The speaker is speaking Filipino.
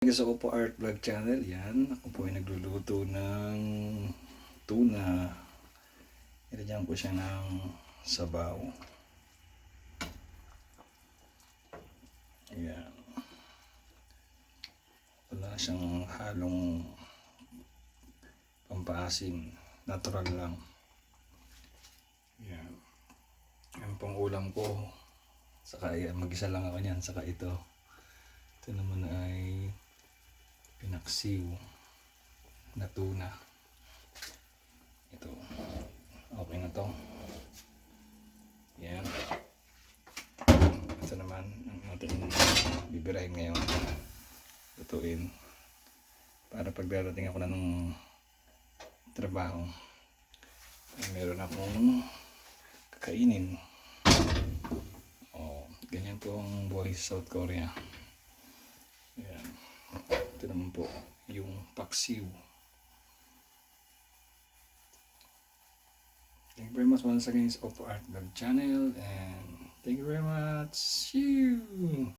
Guys, ako po Art Vlog Channel. Yan. Ako po ay nagluluto ng tuna. Ilagyan ko siya ng sabaw. Yan. Wala siyang halong pampaasim. Natural lang. Yan. Yan pong ulam ko. Saka mag-isa lang ako niyan. Saka ito. Ito naman ay pinaksiw na tuna. Ito. Okay na to. Yan. Ito naman ang ating bibirahin ngayon. Lutuin. Para pag darating ako na ng trabaho, meron akong kakainin. Oh, ganyan po ang buhay sa South Korea. Paksiw. Thank you very much once again sa Oppo Art Vlog channel and thank you very much. See you!